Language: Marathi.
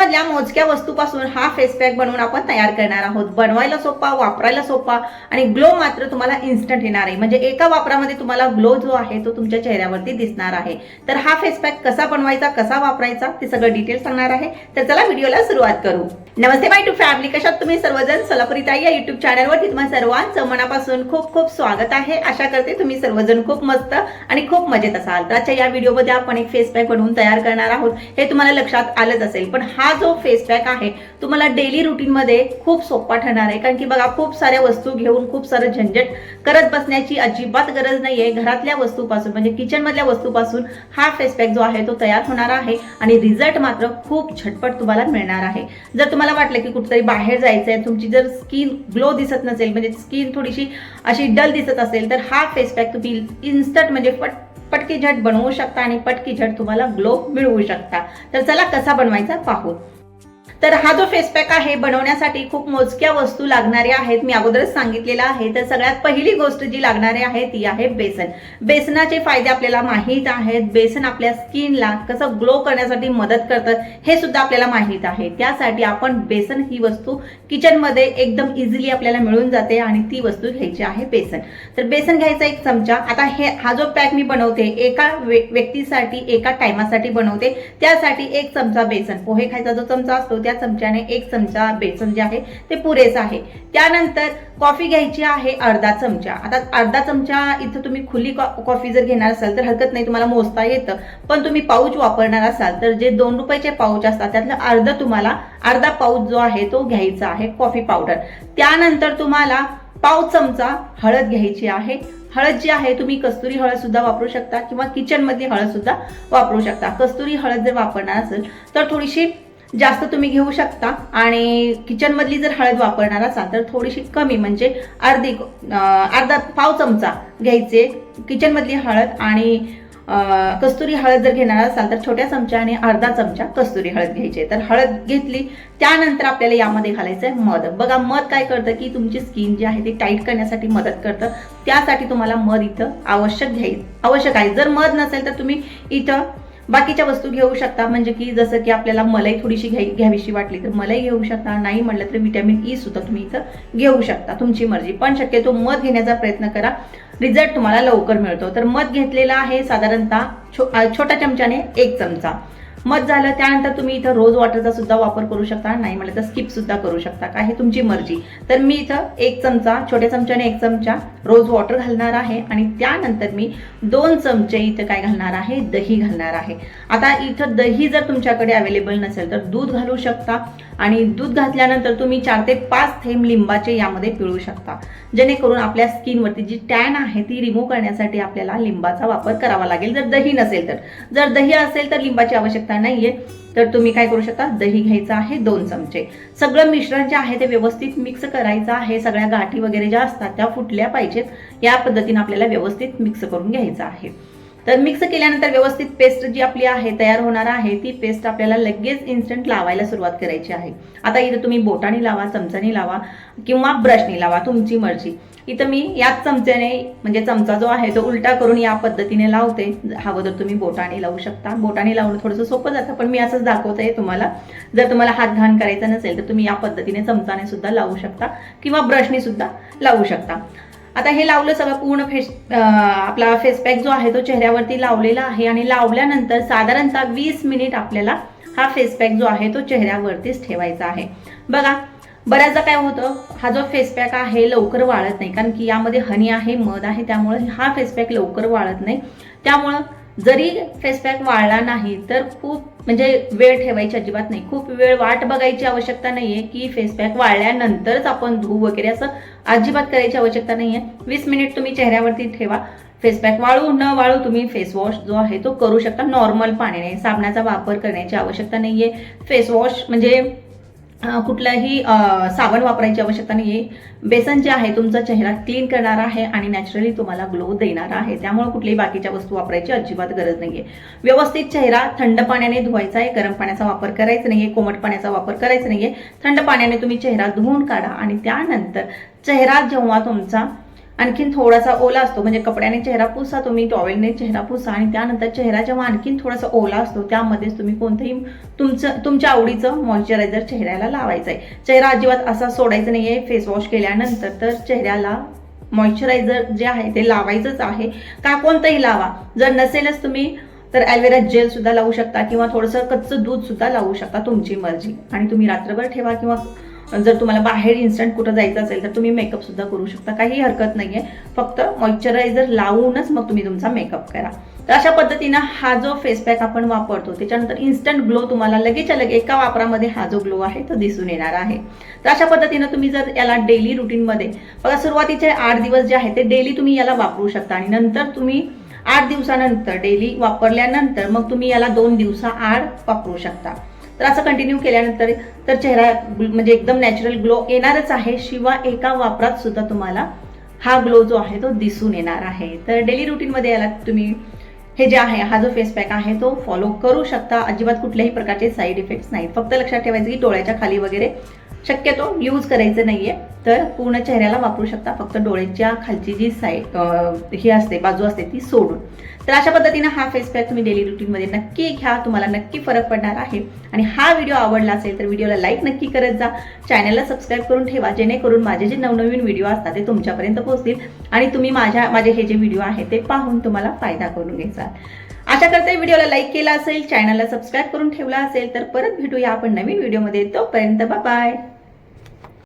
मधल्या मोजक्या वस्तूपासून हा फेस पॅक बनवून आपण तयार करणार आहोत. बनवायला सोपा वापरायला सोपा आणि ग्लो मात्र तुम्हाला इन्स्टंट येणार आहे. म्हणजे एका वापरामध्ये तुम्हाला ग्लो जो आहे तो तुमच्या चेहऱ्यावरती दिसणार आहे. तर हा फेस पॅक कसा बनवायचा कसा वापरायचा ते सगळं डिटेल सांगणार आहे. तर चला व्हिडिओला सुरुवात करू. नमस्ते बाय टू फॅमिली कशात तुम्ही सर्वजण? सोलापुरी या युट्यूब चॅनलवरती तुम्हाला सर्वांचं मनापासून खूप खूप स्वागत आहे. आशा करते तुम्ही सर्वजण खूप मस्त आणि खूप मजेत असाल. तर आजच्या या व्हिडिओमध्ये आपण एक फेस पॅक बनवून तयार करणार आहोत. हे तुम्हाला लक्षात आलंच असेल पण हा जो फेस पॅक आहे तुम्हाला डेली रुटीनमध्ये खूप सोपा ठरणार आहे. कारण की बघा खूप साऱ्या वस्तू घेऊन खूप सारं झंझट करत बसण्याची अजिबात गरज नाहीये. घरातल्या वस्तूपासून म्हणजे किचन मधल्या वस्तूपासून हा फेस पॅक जो आहे तो तयार होणार आहे आणि रिझल्ट मात्र खूप झटपट तुम्हाला मिळणार आहे. जर तुम्हाला वाटलं की कुठेतरी बाहेर जायचं आहे तुमची जर स्किन ग्लो दिसत नसेल म्हणजे स्किन थोडीशी अशी डल दिसत असेल तर हा फेस पॅक तुम्ही इन्स्टंट म्हणजे पट पटकी झट बनवू शकता आणि पटकी झट तुम्हाला ग्लो मिळवू शकता. तर चला कसा बनवायचा पाहू. तर हा जो फेस पॅक आहे बनवण्यासाठी खूप मोजक्या वस्तू लागणाऱ्या आहेत. मी अगोदरच सांगितलेलं आहे. तर सगळ्यात पहिली गोष्ट जी लागणारी आहे ती आहे बेसन. बेसनाचे फायदे आपल्याला माहीत आहेत. बेसन आपल्या स्किनला कसं ग्लो करण्यासाठी मदत करतं हे सुद्धा आपल्याला माहीत आहे. त्यासाठी आपण बेसन ही वस्तू किचनमध्ये एकदम इझिली आपल्याला मिळून जाते आणि ती वस्तू घ्यायची आहे बेसन. तर बेसन घ्यायचा एक चमचा. आता हे हा जो पॅक मी बनवते एका व्य- व्यक्तीसाठी एका टायमासाठी बनवते. त्यासाठी एक चमचा बेसन. पोहे खायचा जो चमचा असतो त्या चमच्याने एक चमचा बेसन जे आहे ते पुरेसं आहे. त्यानंतर कॉफी घ्यायची आहे अर्धा चमचा. आता अर्धा चमचा इथं तुम्ही खुली कॉ- कॉफी जर घेणार असाल तर हरकत नाही तुम्हाला मोजता येतं. पण तुम्ही पाऊच वापरणार असाल तर जे दोन रुपयाचे पाऊच असतात त्यातलं अर्ध तुम्हाला अर्धा पाऊच जो आहे तो घ्यायचा आहे कॉफी पावडर. त्यानंतर तुम्हाला पाव चमचा हळद घ्यायची आहे. हळद जी आहे तुम्ही कस्तुरी हळद सुद्धा वापरू शकता किंवा किचनमधली हळद सुद्धा वापरू शकता. कस्तुरी हळद जर वापरणार असेल तर थोडीशी जास्त तुम्ही घेऊ शकता. आणि किचनमधली जर हळद वापरणार असाल तर थोडीशी कमी म्हणजे अर्धी अर्धा पाव चमचा घ्यायचे किचनमधली हळद. आणि कस्तुरी हळद जर घेणार असाल तर छोट्या चमच्याने अर्धा चमचा कस्तुरी हळद घ्यायची. तर हळद घेतली त्यानंतर आपल्याला यामध्ये घालायचं आहे मध. बघा मध काय करतं की तुमची स्किन जी आहे ती टाईट करण्यासाठी मदत करतं. त्यासाठी तुम्हाला मध इथं आवश्यक घ्यायचं आवश्यक आहे. जर मध नसेल तर तुम्ही इथं बाकीच्या वस्तू घेऊ शकता. म्हणजे की जसं की आपल्याला मलाई थोडीशी घ्याय घ्यावीशी वाटली तर मलाई घेऊ शकता. नाही म्हटलं तर विटॅमिन ई सुद्धा तुम्ही इथं घेऊ शकता. तुमची मर्जी. पण शक्यतो मध घेण्याचा प्रयत्न करा. रिझल्ट तुम्हाला लवकर मिळतो. तर मध घेतलेला आहे साधारणतः छो छोट्या चमच्याने एक चमचा. मत झालं त्यानंतर तुम्ही इथं रोज वॉटरचा सुद्धा वापर करू शकता नाही म्हटलं तर स्किप सुद्धा करू शकता काय हे तुमची मर्जी. तर मी इथं एक चमचा छोट्या चमच्याने एक चमचा रोज वॉटर घालणार आहे आणि त्यानंतर मी दोन चमचे इथं काय घालणार आहे? दही घालणार आहे. आता इथं दही जर तुमच्याकडे अवेलेबल नसेल तर दूध घालू शकता आणि दूध घातल्यानंतर तुम्ही चार ते पाच थेंब लिंबाचे यामध्ये पिळू शकता. जेणेकरून आपल्या स्किनवरती जी टॅन आहे ती रिमूव्ह करण्यासाठी आपल्याला लिंबाचा वापर करावा लागेल. जर दही नसेल तर. जर दही असेल तर लिंबाची आवश्यकता नाहीये तर तुम्ही काय करू शकता? दही घ्यायचं आहे दोन चमचे. सगळं मिश्रण जे आहे ते व्यवस्थित मिक्स करायचं आहे. सगळ्या गाठी वगैरे ज्या असतात त्या फुटल्या पाहिजेत. या पद्धतीने आपल्याला व्यवस्थित मिक्स करून घ्यायचं आहे. तर मिक्स केल्यानंतर व्यवस्थित पेस्ट जी आपली आहे तयार होणार आहे ती पेस्ट आपल्याला लगेच इन्स्टंट लावायला सुरुवात करायची आहे. आता इथं तुम्ही बोटाने लावा चमचाने लावा किंवा ब्रशने लावा तुमची मर्जी. इथं मी याच चमच्याने म्हणजे चमचा जो आहे तो उलटा करून या पद्धतीने लावते. हवं तर तुम्ही बोटाने लावू शकता. बोटाने लावणं थोडंसं सोपं जातं पण मी असंच दाखवत आहे तुम्हाला. जर तुम्हाला हात घाण करायचा नसेल तर तुम्ही या पद्धतीने चमचाने सुद्धा लावू शकता किंवा ब्रशने सुद्धा लावू शकता. आता हे लावलं सगळं पूर्ण फेस आपला फेसपॅक जो आहे तो चेहऱ्यावरती लावलेला आहे आणि लावल्यानंतर साधारणतः वीस मिनिट आपल्याला हा फेस पॅक जो आहे तो चेहऱ्यावरतीच ठेवायचा आहे. बघा बऱ्याचदा काय होतं हा जो फेस पॅक आहे लवकर वाळत नाही कारण की यामध्ये हनी आहे मध आहे त्यामुळे हा फेस पॅक लवकर वाळत नाही. त्यामुळं जरी फेस पॅक वाळला नाही तर खूप म्हणजे वेळ ठेवायची अजिबात नाही. खूप वेळ वाट बघायची आवश्यकता नाहीये की फेस पॅक वाळल्यानंतरच आपण धू वगैरे असं अजिबात करायची आवश्यकता नाहीये. वीस मिनिट तुम्ही चेहऱ्यावरती ठेवा. फेस पॅक वाळू न वाळू तुम्ही फेस वॉश जो आहे तो करू शकता. नॉर्मल पाण्याने साबणाचा वापर करण्याची आवश्यकता नाहीये. फेस वॉश म्हणजे कुठलाही साबण वापरायची आवश्यकता नाही आहे बेसन जे आहे तुमचा चेहरा क्लीन करणार आहे आणि नॅचरली तुम्हाला ग्लो देणार आहे. त्यामुळे कुठल्याही बाकीच्या वस्तू वापरायची अजिबात गरज नाहीये. व्यवस्थित चेहरा थंड पाण्याने धुवायचा आहे. गरम पाण्याचा वापर करायचा नाहीये. कोमट पाण्याचा वापर करायचा नाहीये. थंड पाण्याने तुम्ही चेहरा धुवून काढा आणि त्यानंतर चेहरा जेव्हा तुमचा आणखीन थोडासा ओला असतो. म्हणजे कपड्याने चेहरा पुसा तुम्ही टॉवेलने चेहरा पुसा आणि त्यानंतर चेहरा जेव्हा आणखीन थोडासा ओला असतो त्यामध्येच तुम्ही कोणतंही तुमचं तुमच्या आवडीचं मॉइश्चरायझर चेहऱ्याला लावायचं आहे चेहरा अजिबात असा सोडायचा नाही आहे फेसवॉश केल्यानंतर तर चेहऱ्याला मॉइश्चरायझर जे आहे ते लावायचंच आहे. का कोणतंही लावा. जर नसेलच तुम्ही तर ॲलोवेरा जेल सुद्धा लावू शकता किंवा थोडंसं कच्चं दूध सुद्धा लावू शकता तुमची मर्जी. आणि तुम्ही रात्रभर ठेवा किंवा जर तुम्हाला बाहेर इन्स्टंट कुठं जायचं असेल तर तुम्ही मेकअप सुद्धा करू शकता. काही हरकत नाही आहे फक्त मॉइश्चरायझर लावूनच मग तुम्ही तुमचा मेकअप करा. तर अशा पद्धतीनं हा जो फेस पॅक आपण वापरतो त्याच्यानंतर इन्स्टंट ग्लो तुम्हाला लगेचच्या लगे एका वापरामध्ये हा जो ग्लो आहे तो दिसून येणार आहे. तर अशा पद्धतीनं तुम्ही जर याला डेली रुटीनमध्ये बघा सुरुवातीचे आठ दिवस जे आहे ते डेली तुम्ही याला वापरू शकता. आणि नंतर तुम्ही आठ दिवसानंतर डेली वापरल्यानंतर मग तुम्ही याला दोन दिवसा आड वापरू शकता. तर असं कंटिन्यू केल्यानंतर तर चेहरा म्हणजे एकदम नॅचरल ग्लो येणारच आहे. शिवाय एका वापरात सुद्धा तुम्हाला हा ग्लो जो आहे तो दिसून येणार आहे. तर डेली रुटीनमध्ये याला तुम्ही हे जे आहे हा जो फेस पॅक आहे तो फॉलो करू शकता. अजिबात कुठल्याही प्रकारचे साईड इफेक्ट्स नाहीत. फक्त लक्षात ठेवायचं की डोळ्याच्या खाली वगैरे शक्यतो यूज करायचं नाहीये. तर पूर्ण चेहऱ्याला वापरू शकता. फक्त डोळ्याच्या खालची जी साईड ही असते बाजू असते ती सोडून. तर अशा पद्धतीनं हा फेस पॅक तुम्ही डेली रुटीनमध्ये नक्की घ्या. तुम्हाला नक्की फरक पडणार आहे. आणि हा व्हिडिओ आवडला असेल तर व्हिडिओला लाईक नक्की करत जा. चॅनलला सबस्क्राईब करून ठेवा. जेणेकरून माझे जे नवनवीन व्हिडिओ असतात ते तुमच्यापर्यंत पोहोचतील. आणि तुम्ही माझ्या माझे हे जे व्हिडिओ आहे ते पाहून तुम्हाला फायदा करून घ्यायचा आशा करते व्हिडिओला लाईक केला असेल चॅनलला सबस्क्राईब करून ठेवला असेल तर परत भेटूया आपण नवीन व्हिडिओमध्ये तोपर्यंत बाय